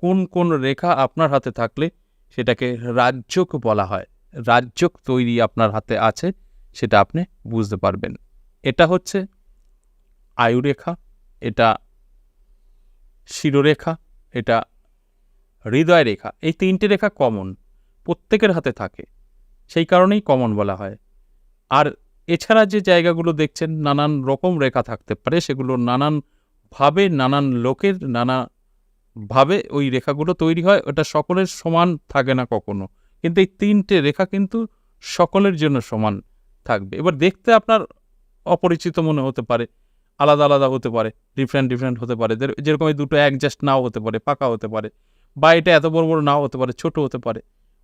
কোন কোন রেখা আপনার হাতে থাকলে সেটাকে রাজ্যক বলা হয়। রাজ্যক তৈরি আপনার হাতে আছে, সেটা আপনি বুঝতে পারবেন। এটা হচ্ছে আয়ুরেখা, এটা শিরোরেখা, এটা হৃদয় রেখা এই তিনটে রেখা কমন প্রত্যেকের হাতে থাকে। সেই কারণেই কমন বলা হয়। আর এছাড়া যে জায়গাগুলো দেখছেন, নানান রকম রেখা থাকতে পারে, সেগুলো নানান ভাবে নানান লোকের, নানা ভাবে ওই রেখাগুলো তৈরি হয়, ওটা সকলের সমান থাকে না কখনো। কিন্তু এই তিনটে রেখা কিন্তু সকলের জন্য সমান থাকবে। এবার দেখতে আপনার অপরিচিত মনে হতে পারে, আলাদা আলাদা হতে পারে ডিফারেন্ট ডিফারেন্ট হতে পারে। যেরকম এই দুটো অ্যাডজাস্ট নাও হতে পারে, পাকা হতে পারে, বা এটা এত বড় বড় নাও হতে পারে, ছোট হতে পারে,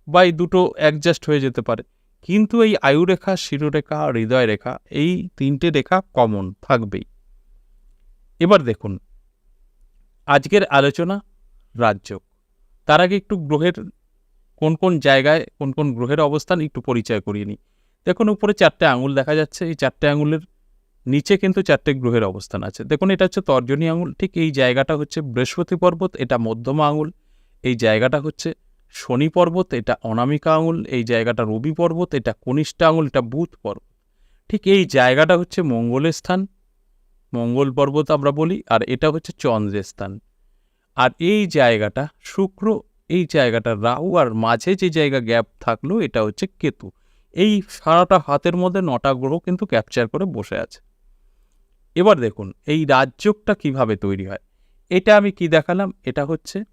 বা এই দুটো অ্যাডজাস্ট হয়ে যেতে পারে। কিন্তু এই আয়ুরেখা শিরোরেখা, হৃদয় রেখা, এই তিনটে রেখা কমন থাকবেই। এবার দেখুন আজকের আলোচনা রাজ্য। তার আগে একটু গ্রহের কোন কোন জায়গায়, কোন কোন গ্রহের অবস্থান একটু পরিচয় করিয়ে নিই। দেখুন, উপরে চারটে আঙুল দেখা যাচ্ছে। এই চারটে আঙুলের নিচে কিন্তু চারটে গ্রহের অবস্থান আছে। দেখুন, এটা হচ্ছে তর্জনী আঙুল। ঠিক এই জায়গাটা হচ্ছে বৃহস্পতি পর্বত, এটা মধ্যমা আঙুল। এই জায়গাটা হচ্ছে শনি পর্বত, এটা অনামিকা আঙুল। এই জায়গাটা রবি পর্বত, এটা কনিষ্ঠ আঙুল, এটা বুধ পর্বত। ঠিক এই জায়গাটা হচ্ছে মঙ্গলের স্থান। মঙ্গল পর্বত আমরা বলি, আর এটা হচ্ছে চন্দ্রের স্থান। আর এই জায়গাটা শুক্র, এই জায়গাটা রাহু, আর মাঝে যে জায়গা গ্যাপ থাকল, এটা হচ্ছে কেতু। এই সারাটা হাতের মধ্যে নটা গ্রহ কিন্তু ক্যাপচার করে বসে আছে। এবার দেখুন, এই রাজ্যকটা কীভাবে তৈরি হয়? এটা আমি কি দেখালাম? এটা হচ্ছে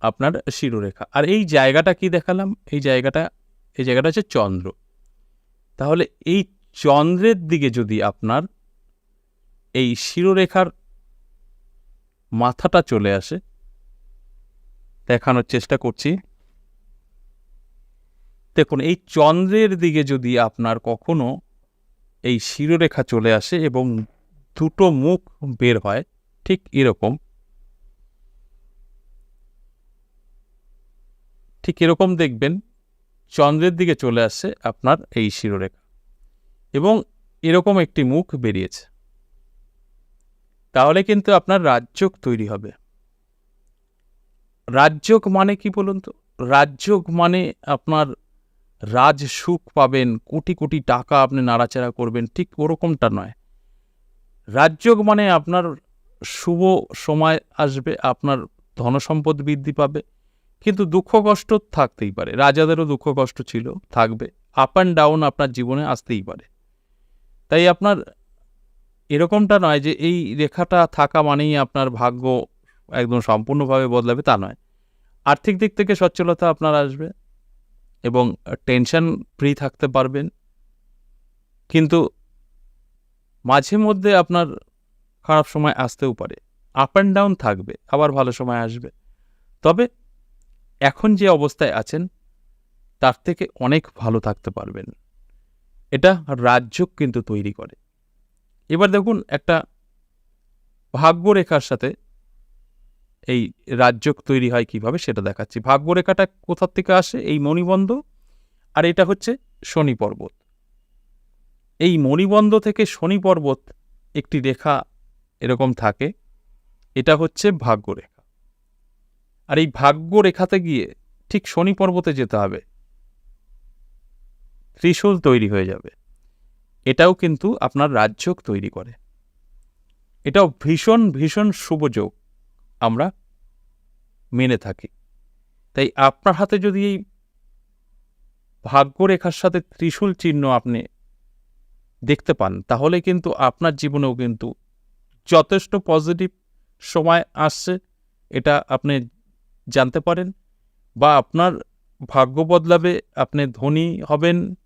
আপনার শিরোরেখা। আর এই জায়গাটা কি দেখালাম? এই জায়গাটা এই জায়গাটা হচ্ছে চন্দ্র। তাহলে এই চন্দ্রের দিকে যদি আপনার এই শিরোরেখার মাথাটা চলে আসে। দেখানোর চেষ্টা করছি। দেখুন, এই চন্দ্রের দিকে যদি আপনার কখনো এই শিরোরেখা চলে আসে এবং দুটো মুখ বের হয়, ঠিক এরকম। ঠিক এরকম দেখবেন, চন্দ্রের দিকে চলে আসছে আপনার এই শিরোরেখা এবং এরকম একটি মুখ বেরিয়েছে। তাহলে কিন্তু আপনার রাজ্যক তৈরি হবে। রাজ্যক মানে কি বলুন তো? রাজ্যক মানে আপনার রাজ সুখ পাবেন, কোটি কোটি টাকা আপনি নাড়াচাড়া করবেন, ঠিক ওরকমটা নয়। রাজ্যক মানে আপনার শুভ সময় আসবে, আপনার ধনসম্পদ বৃদ্ধি পাবে, কিন্তু দুঃখ কষ্ট থাকতেই পারে। রাজাদেরও দুঃখ কষ্ট ছিল, থাকবে। আপ অ্যান্ড ডাউন আপনার জীবনে আসতেই পারে। তাই আপনার এরকমটা নয় যে এই রেখাটা থাকা মানেই আপনার ভাগ্য একদম সম্পূর্ণভাবে বদলাবে, তা নয়। আর্থিক দিক থেকে সচ্ছলতা আপনার আসবে এবং টেনশন ফ্রি থাকতে পারবেন। কিন্তু মাঝে মধ্যে আপনার খারাপ সময় আসতেও পারে। আপ অ্যান্ড ডাউন থাকবে, আবার ভালো সময় আসবে। তবে এখন যে অবস্থায় আছেন, তার থেকে অনেক ভালো থাকতে পারবেন। এটা রাজ্য কিন্তু তৈরি করে। এবার দেখুন একটা ভাগ্যরেখার সাথে এই রাজ্য তৈরি হয় কীভাবে সেটা দেখাচ্ছি। ভাগ্যরেখাটা কোথার থেকে আসে? এই মণিবন্ধ আর এটা হচ্ছে শনি পর্বত। এই মণিবন্ধ থেকে শনি পর্বত একটি রেখা এরকম থাকে। এটা হচ্ছে ভাগ্যরেখা। আর এই ভাগ্যরেখাতে গিয়ে ঠিক শনি পর্বতে যেতে হবে। ত্রিশূল তৈরি হয়ে যাবে। এটাও কিন্তু আপনার রাজ্যক তৈরি করে। এটাও ভীষণ ভীষণ শুভযোগ আমরা মেনে থাকি। তাই আপনার হাতে যদি এই ভাগ্যরেখার সাথে ত্রিশূল চিহ্ন আপনি দেখতে পান, তাহলে কিন্তু আপনার জীবনেও কিন্তু যথেষ্ট পজিটিভ সময় আসছে, এটা আপনি জানতে পারেন। বা আপনার ভাগ্য বদলাবে, আপনি ধনী হবেন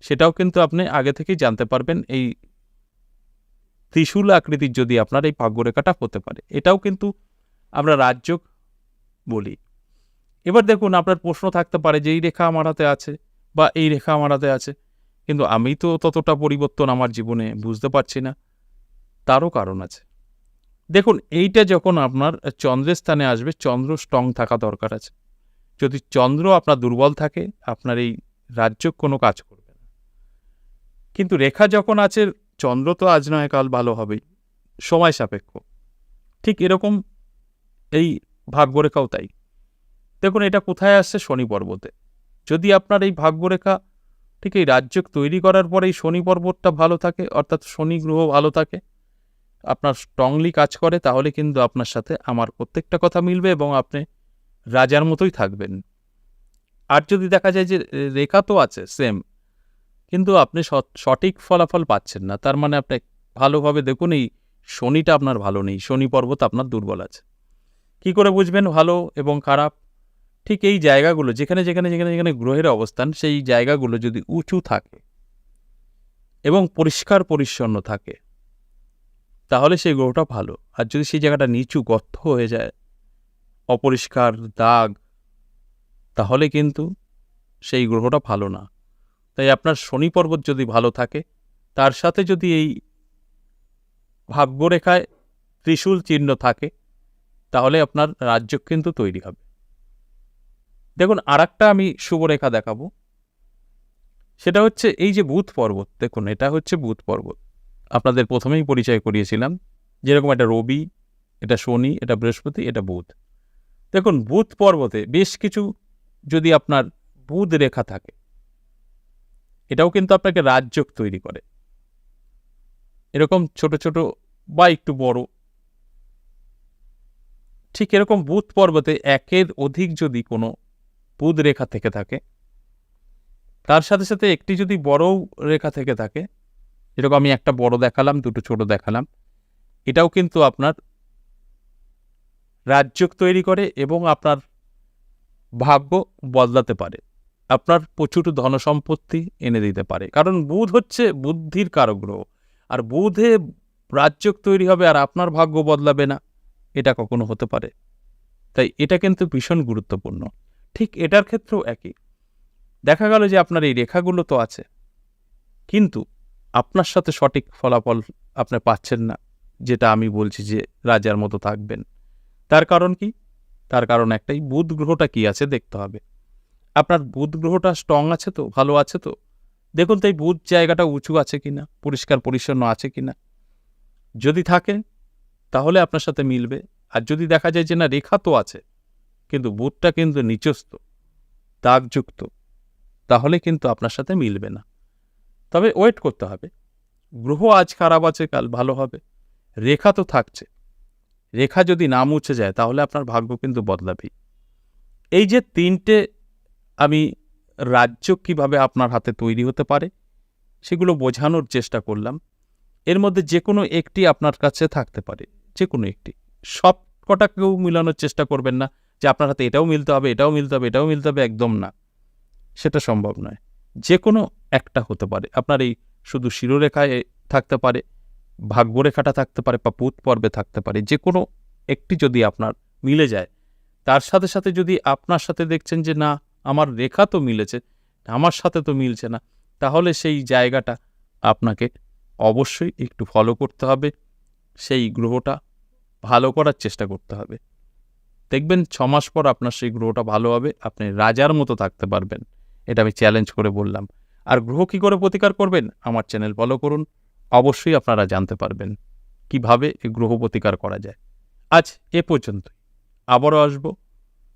সেটাও কিন্তু আপনি আগে থেকেই জানতে পারবেন এই ত্রিশূল আকৃতির যদি আপনার এই ভাগ্যরেখাটা হতে পারে। এটাও কিন্তু আমরা রাজ্য বলি। এবার দেখুন, আপনার প্রশ্ন থাকতে পারে যে, এই রেখা আমার হাতে আছে বা এই রেখা আমার হাতে আছে। কিন্তু আমি তো ততটা পরিবর্তন আমার জীবনে বুঝতে পারছি না। তারও কারণ আছে। দেখুন, এইটা যখন আপনার চন্দ্রের স্থানে আসবে, চন্দ্র স্ট্রং থাকা দরকার আছে। যদি চন্দ্র আপনার দুর্বল থাকে, আপনার এই রাজ্য কোনো কাজ করবে কিন্তু রেখা যখন আছে, চন্দ্র তো আজ নয়, কাল ভালো হবেই। সময় সাপেক্ষ। ঠিক এরকম এই ভাগ্যরেখাও তাই। দেখুন, এটা কোথায় আসছে? শনি পর্বতে। যদি আপনার এই ভাগ্যরেখা ঠিক এই রাজ্য তৈরি করার পরে এই শনি পর্বতটা ভালো থাকে, অর্থাৎ শনি গ্রহ ভালো থাকে, আপনার স্ট্রংলি কাজ করে, তাহলে কিন্তু আপনার সাথে আমার প্রত্যেকটা কথা মিলবে এবং আপনি রাজার মতোই থাকবেন। আর যদি দেখা যায় যে রেখা তো আছে সেম কিন্তু আপনি সঠিক ফলাফল পাচ্ছেন না। তার মানে আপনি ভালোভাবে দেখুন, এই শনিটা আপনার ভালো নেই, শনি পর্বত আপনার দুর্বল আছে। কি করে বুঝবেন? ভালো এবং খারাপ? ঠিক এই জায়গাগুলো, যেখানে যেখানে যেখানে যেখানে গ্রহের অবস্থান, সেই জায়গাগুলো যদি উঁচু থাকে এবং পরিষ্কার পরিচ্ছন্ন থাকে, তাহলে সেই গ্রহটা ভালো। আর যদি সেই জায়গাটা নিচু, গর্ত হয়ে যায়, অপরিষ্কার, দাগ, তাহলে কিন্তু সেই গ্রহটা ভালো না। তাই আপনার শনি পর্বত যদি ভালো থাকে, তার সাথে যদি এই ভাগ্যরেখায় ত্রিশূল চিহ্ন থাকে, তাহলে আপনার রাজ্য কিন্তু তৈরি হবে। দেখুন আর আমি শুভরেখা দেখাবো। সেটা হচ্ছে এই যে বুধ পর্বত, দেখুন, এটা হচ্ছে বুধ পর্বত। আপনাদের প্রথমেই পরিচয় করিয়েছিলাম, যেরকম এটা রবি, এটা শনি, এটা বৃহস্পতি, এটা বুধ। দেখুন, বুধ পর্বতে বেশ কিছু যদি আপনার বুধ রেখা থাকে এটাও কিন্তু আপনাকে রাজযোগ তৈরি করে। এরকম ছোট ছোট বা একটু বড়। ঠিক এরকম বুধ পর্বতে একের অধিক যদি কোনো বুধ রেখা থেকে থাকে, তার সাথে সাথে একটি যদি বড় রেখা থেকে থাকে, যেরকম আমি একটা বড় দেখালাম, দুটো ছোট দেখালাম, এটাও কিন্তু আপনার রাজ্যক তৈরি করে এবং আপনার ভাগ্য বদলাতে পারে। আপনার প্রচুর ধনসম্পত্তি এনে দিতে পারে। কারণ বুধ হচ্ছে বুদ্ধির কারক গ্রহ আর বুধে রাজ্যক তৈরি হবে আর আপনার ভাগ্য বদলাবে না। এটা কখনো হতে পারে। তাই এটা কিন্তু ভীষণ গুরুত্বপূর্ণ। ঠিক এটার ক্ষেত্রেও একই। দেখা গেল যে আপনার এই রেখাগুলো তো আছে। কিন্তু আপনার সাথে সঠিক ফলাফল আপনি পাচ্ছেন না, যেটা আমি বলছি যে রাজার মতো থাকবেন। তার কারণ কি? তার কারণ একটাই, বুধ গ্রহটা কি আছে দেখতে হবে। আপনার বুধ গ্রহটা স্ট্রং আছে তো, ভালো আছে তো? দেখুন তাই বুধ জায়গাটা উঁচু আছে কিনা, পরিষ্কার পরিচ্ছন্ন আছে কিনা। যদি থাকে, তাহলে আপনার সাথে মিলবে। আর যদি দেখা যায় যে না, রেখা তো আছে, কিন্তু বুধটা কিন্তু নিচস্ত দাগযুক্ত, তাহলে কিন্তু আপনার সাথে মিলবে না। তবে ওয়েট করতে হবে। গ্রহ আজ খারাপ আছে, কাল ভালো হবে। রেখা তো থাকছে। রেখা যদি না মুছে যায়, তাহলে আপনার ভাগ্য কিন্তু বদলাবেই। এই যে তিনটে আমি রাজ্য কীভাবে আপনার হাতে তৈরি হতে পারে, সেগুলো বোঝানোর চেষ্টা করলাম। এর মধ্যে যে কোনো একটি আপনার কাছে থাকতে পারে যে কোনো একটি। সব কটাকেও মিলানোর চেষ্টা করবেন না যে আপনার হাতে এটাও মিলতে হবে, এটাও মিলতে হবে, এটাও মিলতে হবে, একদম না। সেটা সম্ভব নয়। যে কোনো একটা হতে পারে। আপনার এই শুধু শিরোরেখায় থাকতে পারে, ভাগ্যরেখাটা থাকতে পারে বা পুত পর্বে থাকতে পারে। যে কোনো একটি যদি আপনার মিলে যায়, তার সাথে সাথে যদি আপনার সাথে দেখছেন যে না আমার রেখা তো মিলেছে, আমার সাথে তো মিলছে না। তাহলে সেই জায়গাটা আপনাকে অবশ্যই একটু ফলো করতে হবে, সেই গ্রহটা ভালো করার চেষ্টা করতে হবে। দেখবেন ছ মাস পর আপনার সেই গ্রহটা ভালো হবে, আপনি রাজার মতো থাকতে পারবেন, এটা আমি চ্যালেঞ্জ করে বললাম। আর গ্রহ কী করে প্রতিকার করবেন, আমার চ্যানেল ফলো করুন, অবশ্যই আপনারা জানতে পারবেন কীভাবে গ্রহ প্রতিকার করা যায়। আজ এ পর্যন্তই, আবারও আসব।